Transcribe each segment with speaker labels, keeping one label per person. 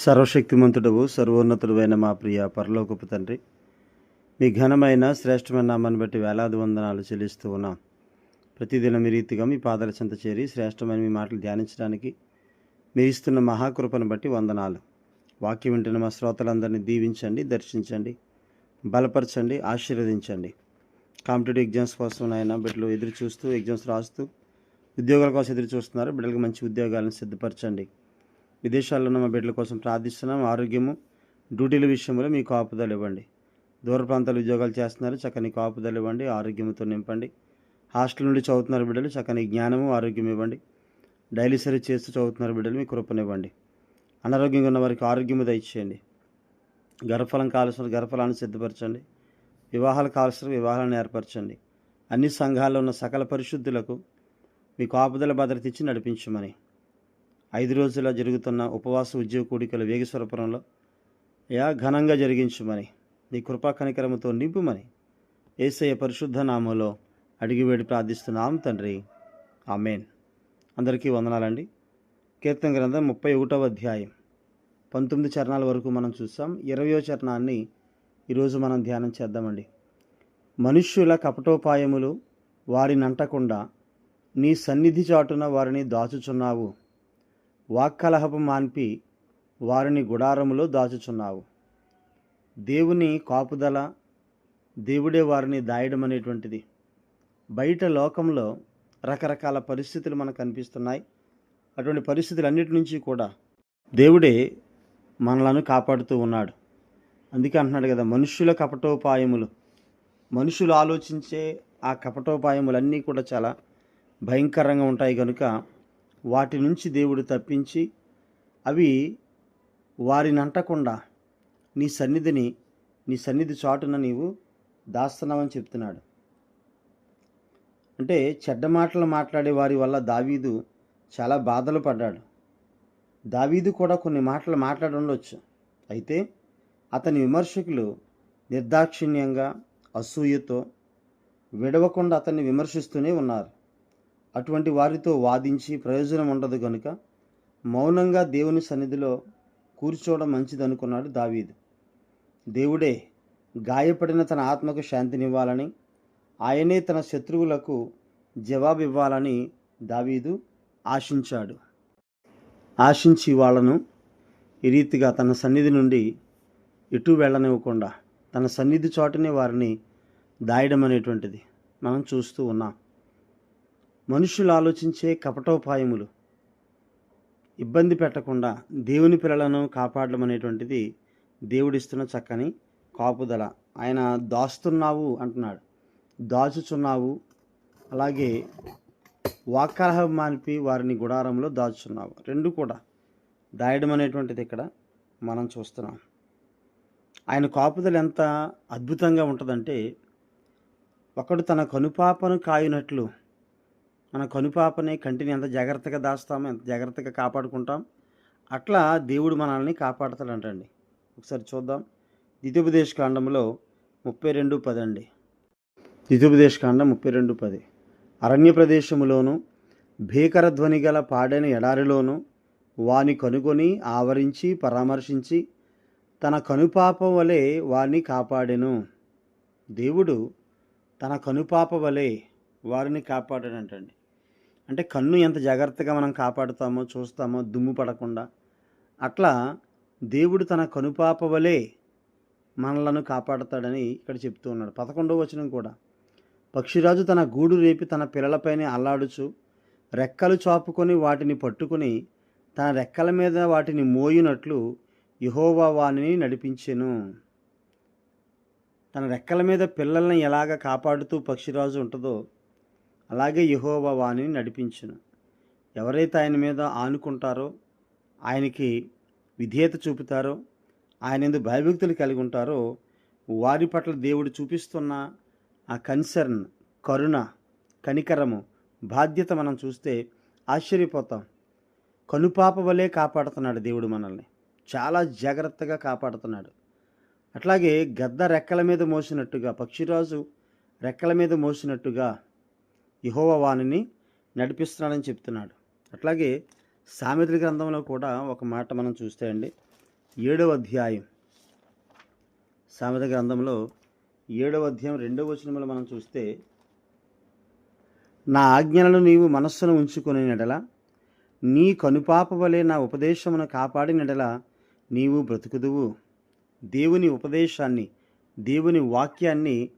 Speaker 1: సర్వశక్తిమంతుడవు సర్వోన్నతుడైన మా ప్రియ పరలోకపు తండ్రి మీ ఘనమైన శ్రేష్టమైన నామాన్ని బట్టి వేలాది వందనాలు చెల్లిస్తూ ఉన్నాం. ప్రతిదినం మీ రీతిగా మీ పాదాల చెంత చేరి శ్రేష్టమైన మీ మాటలు ధ్యానించడానికి మీరు ఇస్తున్న మహాకృపను బట్టి వందనాలు. వాక్యం వింటున్న మా శ్రోతలందరినీ దీవించండి దర్శించండి బలపరచండి ఆశీర్వదించండి. కాంపిటేటివ్ ఎగ్జామ్స్ కోసం నాయన బిడ్డలు ఎదురు చూస్తూ ఎగ్జామ్స్ రాస్తూ ఉద్యోగాల కోసం ఎదురు చూస్తున్నారు బిడ్డలకు మంచి ఉద్యోగాలను సిద్ధపరచండి. విదేశాల్లో ఉన్న మా బిడ్డల కోసం ప్రార్థిస్తున్నాం. ఆరోగ్యము డ్యూటీల విషయంలో మీ కాపుదలు ఇవ్వండి. దూర ప్రాంతాలు ఉద్యోగాలు చేస్తున్నారు. చక్కని కాపుదలు ఇవ్వండి. ఆరోగ్యంతో నింపండి. హాస్టల్ నుండి చదువుతున్నారు బిడ్డలు. చక్కని జ్ఞానము ఆరోగ్యం ఇవ్వండి. డైలీ సర్వీస్ చేస్తూ చదువుతున్నారు బిడ్డలు. మీ కృపనివ్వండి. అనారోగ్యంగా ఉన్న వారికి ఆరోగ్యము దయచేయండి. గర్భఫలం కావాల్సిన గర్భఫలాన్ని సిద్ధపరచండి. వివాహాలు కావాల్సిన వివాహాలను ఏర్పరచండి. అన్ని సంఘాల్లో ఉన్న సకల పరిశుద్ధులకు మీ కాపుదల భద్రత ఇచ్చి నడిపించమని ఐదు రోజుల జరుగుతున్న ఉపవాస ఉద్యోగ కూడికలు వేగేశ్వరపురంలో యా ఘనంగా జరిగించుమని నీ కృపా కనికరముతో నింపుమని ఏసయ్య పరిశుద్ధ నామంలో అడిగి వేడి ప్రార్థిస్తున్నాం తండ్రి. ఆమెన్. అందరికీ వందనాలండి. కీర్తన గ్రంథం ముప్పై ఒకటవ అధ్యాయం. పంతొమ్మిది చరణాల వరకు మనం చూస్తాం. ఇరవయో చరణాన్ని ఈరోజు మనం ధ్యానం చేద్దామండి. మనుష్యుల కపటోపాయములు వారినంటకుండా నీ సన్నిధి చాటున వారిని దాచుచున్నావు. వాక్కలహపు మాన్పి వారిని గుడారములో దాచుచున్నావు. దేవుని కాపుదల దేవుడే వారిని దాయడం అనేటువంటిది బయట లోకంలో రకరకాల పరిస్థితులు మనకు కనిపిస్తున్నాయి. అటువంటి పరిస్థితులన్నిటి నుంచి కూడా దేవుడే మనలను కాపాడుతూ ఉన్నాడు. అందుకే అంటున్నాడు కదా మనుషుల కపటోపాయములు. మనుషులు ఆలోచించే ఆ కపటోపాయములన్నీ కూడా చాలా భయంకరంగా ఉంటాయి. కనుక వాటి నుంచి దేవుడు తప్పించి అవి వారిని అంటకుండా నీ సన్నిధిని నీ సన్నిధి చాటున నీవు దాస్తున్నావని చెప్తున్నాడు. అంటే చెడ్డ మాటలు మాట్లాడే వారి వల్ల దావీదు చాలా బాధలు పడ్డాడు. దావీదు కూడా కొన్ని మాటలు మాట్లాడి ఉండొచ్చు. అయితే అతని విమర్శకులు నిర్దాక్షిణ్యంగా అసూయతో విడవకుండా అతన్ని విమర్శిస్తూనే ఉన్నారు. అటువంటి వారితో వాదించి ప్రయోజనం ఉండదు కనుక మౌనంగా దేవుని సన్నిధిలో కూర్చోవడం మంచిదనుకున్నాడు దావీదు. దేవుడే గాయపడిన తన ఆత్మకు శాంతినివ్వాలని ఆయనే తన శత్రువులకు జవాబు ఇవ్వాలని దావీదు ఆశించాడు. ఆశించి వాళ్ళను ఈ రీతిగా తన సన్నిధి నుండి ఎటు వెళ్ళనివ్వకుండా తన సన్నిధి చోటనే వారిని దాయడం అనేటువంటిది మనం చూస్తూ ఉన్నాం. మనుషులు ఆలోచించే కపటోపాయములు. ఇబ్బంది పెట్టకుండా దేవుని పిల్లలను కాపాడడం అనేటువంటిది దేవుడిస్తున్న చక్కని కాపుదల. ఆయన దాస్తున్నావు అంటున్నాడు. దాచుచున్నావు. అలాగే వాక్కలహం మానిపి వారిని గుడారంలో దాచుచున్నావు. రెండు కూడా. దాయడం అనేటువంటిది ఇక్కడ మనం చూస్తున్నాం. ఆయన కాపుదల ఎంత అద్భుతంగా ఉంటుందంటే ఒకడు తన కనుపాపను కాయినట్లు మన కనుపాపని కంటిని ఎంత జాగ్రత్తగా దాస్తామో ఎంత జాగ్రత్తగా కాపాడుకుంటాం. అట్లా దేవుడు మనల్ని కాపాడతాడంటండి. ఒకసారి చూద్దాం. ద్వితీయోపదేశ కాండంలో ముప్పై రెండు పది అండి ద్వితీయోపదేశ కాండం ముప్పై రెండు పది. అరణ్య ప్రదేశములోను భీకర ధ్వని గల పాడైన ఎడారిలోను వాని కనుగొని ఆవరించి పరామర్శించి తన కనుపాప వలె వారిని కాపాడెను. దేవుడు తన కనుపాప వలె వారిని కాపాడాడంటండి. అంటే కన్ను ఎంత జాగ్రత్తగా మనం కాపాడుతామో చూస్తామో దుమ్ము పడకుండా. అట్లా దేవుడు తన కనుపాప వలె మనలను కాపాడతాడని ఇక్కడ చెప్తూ ఉన్నాడు. పదకొండవ వచనం కూడా. పక్షిరాజు తన గూడు రేపి తన పిల్లలపైనే అల్లాడుచు రెక్కలు చాపుకొని వాటిని పట్టుకొని తన రెక్కల మీద వాటిని మోయినట్లు యహోవా వాణిని నడిపించెను. తన రెక్కల మీద పిల్లల్ని ఎలాగ కాపాడుతూ పక్షిరాజు ఉంటుందో అలాగే యహోవా వాణిని నడిపించును. ఎవరైతే ఆయన మీద ఆనుకుంటారో ఆయనకి విధేయత చూపుతారో ఆయన ఎందు భయభక్తులు కలిగి ఉంటారో వారి పట్ల దేవుడు చూపిస్తున్న ఆ కన్సర్న్ కరుణ కనికరము బాధ్యత మనం చూస్తే ఆశ్చర్యపోతాం. కనుపాప వలె కాపాడుతున్నాడు దేవుడు మనల్ని. చాలా జాగ్రత్తగా కాపాడుతున్నాడు. అట్లాగే గద్ద రెక్కల మీద మోసినట్టుగా పక్షిరాజు రెక్కల మీద మోసినట్టుగా యహోవ వాణిని నడిపిస్తున్నాడని చెప్తున్నాడు. అట్లాగే సామెతల గ్రంథంలో కూడా ఒక మాట మనం చూస్తే అండి ఏడవ అధ్యాయం. సామెత గ్రంథంలో ఏడవ అధ్యాయం రెండవ వచనంలో మనం చూస్తే నా ఆజ్ఞలను నీవు మనస్సును ఉంచుకునే నెడల నీ కనుపాప వలె నా ఉపదేశమును కాపాడినడల నీవు బ్రతుకుదువు. దేవుని ఉపదేశాన్ని దేవుని వాక్యాన్ని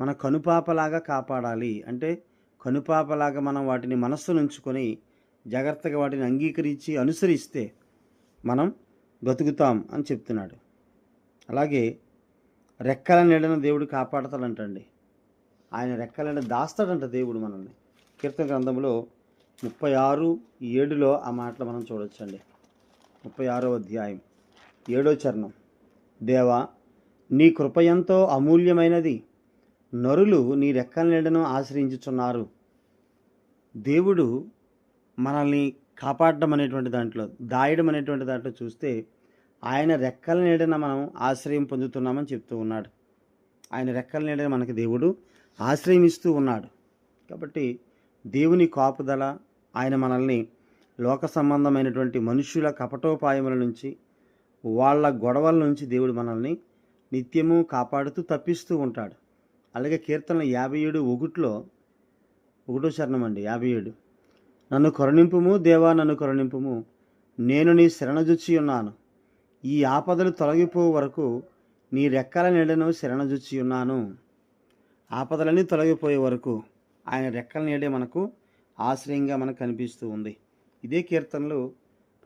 Speaker 1: మన కనుపాపలాగా కాపాడాలి. అంటే కనుపాపలాగా మనం వాటిని మనస్సును ఉంచుకొని జాగ్రత్తగా వాటిని అంగీకరించి అనుసరిస్తే మనం బ్రతుకుతాం అని చెప్తున్నాడు. అలాగే రెక్కల నీడను దేవుడు కాపాడతాడంటండి. ఆయన రెక్కల నీడ దాస్తాడంట దేవుడు మనల్ని. కీర్తన గ్రంథంలో ముప్పై ఆరు ఏడులో ఆ మాటలు మనం చూడొచ్చండి. ముప్పై ఆరో అధ్యాయం ఏడో చరణం. దేవా నీ కృప ఎంతో అమూల్యమైనది. నరులు నీ రెక్కల నీడను ఆశ్రయించుచున్నారు. దేవుడు మనల్ని కాపాడడం అనేటువంటి దాంట్లో దాయడం అనేటువంటి దాంట్లో చూస్తే ఆయన రెక్కల నీడన మనం ఆశ్రయం పొందుతున్నామని చెప్తూ ఉన్నాడు. ఆయన రెక్కల నీడన మనకి దేవుడు ఆశ్రయం ఇస్తూ ఉన్నాడు. కాబట్టి దేవుని కాపుదల ఆయన మనల్ని లోక సంబంధమైనటువంటి మనుషుల కపటోపాయముల నుంచి వాళ్ళ గొడవల నుంచి దేవుడు మనల్ని నిత్యము కాపాడుతూ తప్పిస్తూ ఉంటాడు. అలాగే కీర్తన యాభై ఏడు ఒకటిలో ఒకటో చరణం అండి యాభై ఏడు నన్ను కరుణింపుము దేవా నన్ను కరుణింపుము నేను నీ శరణజుచ్చి ఉన్నాను. ఈ ఆపదలు తొలగిపో వరకు నీ రెక్కల నీడను శరణజుచ్చి ఉన్నాను. ఆపదలన్నీ తొలగిపోయే వరకు ఆయన రెక్కల నీడే మనకు ఆశ్రయంగా మనకు కనిపిస్తూ ఉంది. ఇదే కీర్తనలు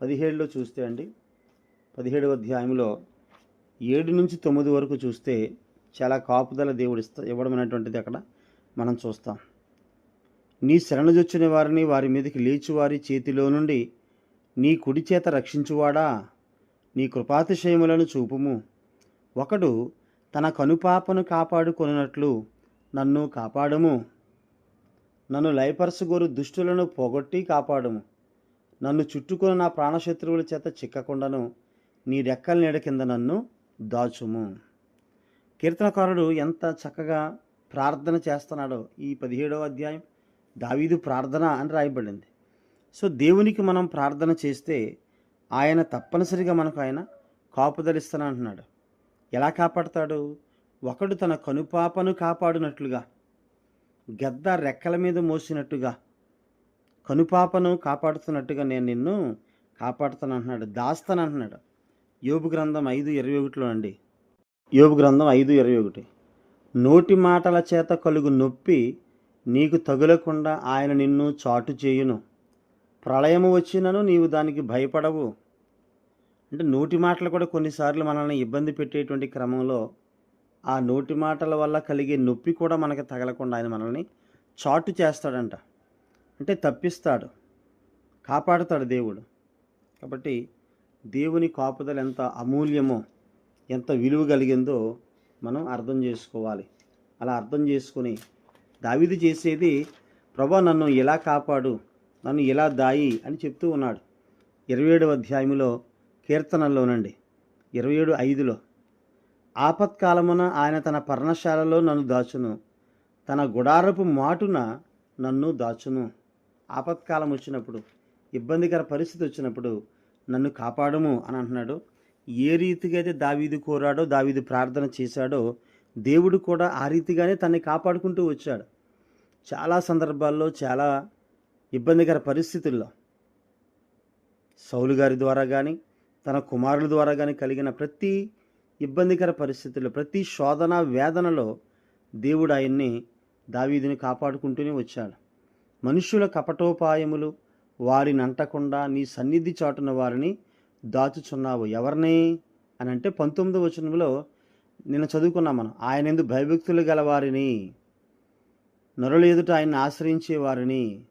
Speaker 1: పదిహేడులో చూస్తే అండి పదిహేడవ అధ్యాయంలో ఏడు నుంచి తొమ్మిది వరకు చూస్తే చాలా కాపుదల దేవుడు ఇస్తా ఇవ్వడం అనేటువంటిది అక్కడ మనం చూస్తాం. నీ శరణజొచ్చిన వారిని వారి మీదకి లేచి వారి చేతిలో నుండి నీ కుడి చేత రక్షించువాడా? నీ కృపాతిశయములను చూపుము. ఒకడు తన కనుపాపను కాపాడుకొనున్నట్లు నన్ను కాపాడము. నన్ను లయపరచుగోరు దుష్టులను పోగొట్టి కాపాడము. నన్ను చుట్టుకుని నా ప్రాణశత్రువుల చేత చిక్కకుండాను నీ రెక్కల నీడ కింద నన్ను దాచుము. కీర్తనకారుడు ఎంత చక్కగా ప్రార్థన చేస్తున్నాడో ఈ పదిహేడవ అధ్యాయం దావీదు ప్రార్థన అని రాయబడింది. సో దేవునికి మనం ప్రార్థన చేస్తే ఆయన తప్పనిసరిగా మనకు ఆయన కాపుదలిస్తాను అంటున్నాడు. ఎలా కాపాడతాడు? ఒకడు తన కనుపాపను కాపాడినట్లుగా గద్ద రెక్కల మీద మోసినట్టుగా కనుపాపను కాపాడుతున్నట్టుగా నేను నిన్ను కాపాడుతాను అంటున్నాడు దాస్తాను అంటున్నాడు. యోబు గ్రంథం ఐదు ఇరవై ఒకటిలో అండి. యోగు గ్రంథం ఐదు ఇరవై ఒకటి. నోటి మాటల చేత కలుగు నొప్పి నీకు తగులకుండా ఆయన నిన్ను చాటు చేయును. ప్రళయము వచ్చినను నీవు దానికి భయపడవు. అంటే నోటి మాటలు కూడా కొన్నిసార్లు మనల్ని ఇబ్బంది పెట్టేటువంటి క్రమంలో ఆ నోటి మాటల వల్ల కలిగే నొప్పి కూడా మనకు తగలకుండా ఆయన మనల్ని చాటు చేస్తాడంట. అంటే తప్పిస్తాడు. కాపాడుతాడు దేవుడు. కాబట్టి దేవుని కాపుదలు ఎంత అమూల్యమో ఎంత విలువ కలిగిందో మనం అర్థం చేసుకోవాలి. అలా అర్థం చేసుకొని దావిది చేసేది ప్రభా నన్ను ఎలా కాపాడు? నన్ను ఇలా దాయి? అని చెప్తూ ఉన్నాడు. ఇరవై ఏడవ అధ్యాయంలో కీర్తనల్లోనండి ఇరవై ఏడు ఐదులో ఆపత్కాలమున ఆయన తన పర్ణశాలలో నన్ను దాచును. తన గుడారపు మాటున నన్ను దాచును. ఆపత్కాలం వచ్చినప్పుడు ఇబ్బందికర పరిస్థితి వచ్చినప్పుడు నన్ను కాపాడము అని అంటున్నాడు. ఏ రీతిగా అయితే దావీదు కోరాడో దావీదు ప్రార్థన చేశాడో దేవుడు కూడా ఆ రీతిగానే తన్ని కాపాడుకుంటూ వచ్చాడు. చాలా సందర్భాల్లో చాలా ఇబ్బందికర పరిస్థితుల్లో సౌలు గారి ద్వారా కానీ తన కుమారుల ద్వారా కానీ కలిగిన ప్రతి ఇబ్బందికర పరిస్థితుల్లో ప్రతి శోధన వేదనలో దేవుడు ఆయన్ని దావీదిని కాపాడుకుంటూనే వచ్చాడు. మనుషుల కపటోపాయములు వారిని అంటకుండా నీ సన్నిధి చాటున వారిని దాచుచున్నావు. ఎవరిని? అని అంటే పంతొమ్మిదో వచనంలో నిన్న చదువుకున్నాం మనం. ఆయన ఎందు భయభక్తులు గలవారిని నరుల ఎదుట ఆయన్ని ఆశ్రయించేవారిని.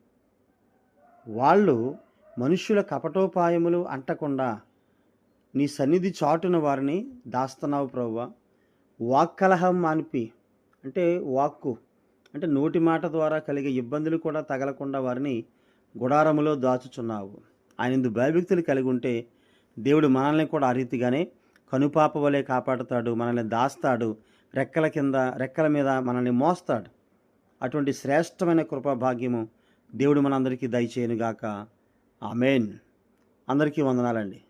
Speaker 1: వాళ్ళు మనుష్యుల కపటోపాయములు అంటకుండా నీ సన్నిధి చాటున వారిని దాస్తున్నావు ప్రవ్వా. వాక్కలహం మానిపి. అంటే వాక్కు. అంటే నోటి మాట ద్వారా కలిగే ఇబ్బందులు కూడా తగలకుండా వారిని గుడారములో దాచుచున్నావు. ఆయన ఇందు భయభక్తులు కలిగి ఉంటే దేవుడు మనల్ని కూడా ఆ రీతిగానే కనుపాప వలె కాపాడుతాడు మనల్ని దాస్తాడు రెక్కల కింద రెక్కల మీద మనల్ని మోస్తాడు. అటువంటి శ్రేష్టమైన కృపా భాగ్యము దేవుడు మనందరికీ దయచేయనుగాక. ఆమెన్. అందరికీ వందనాలండి.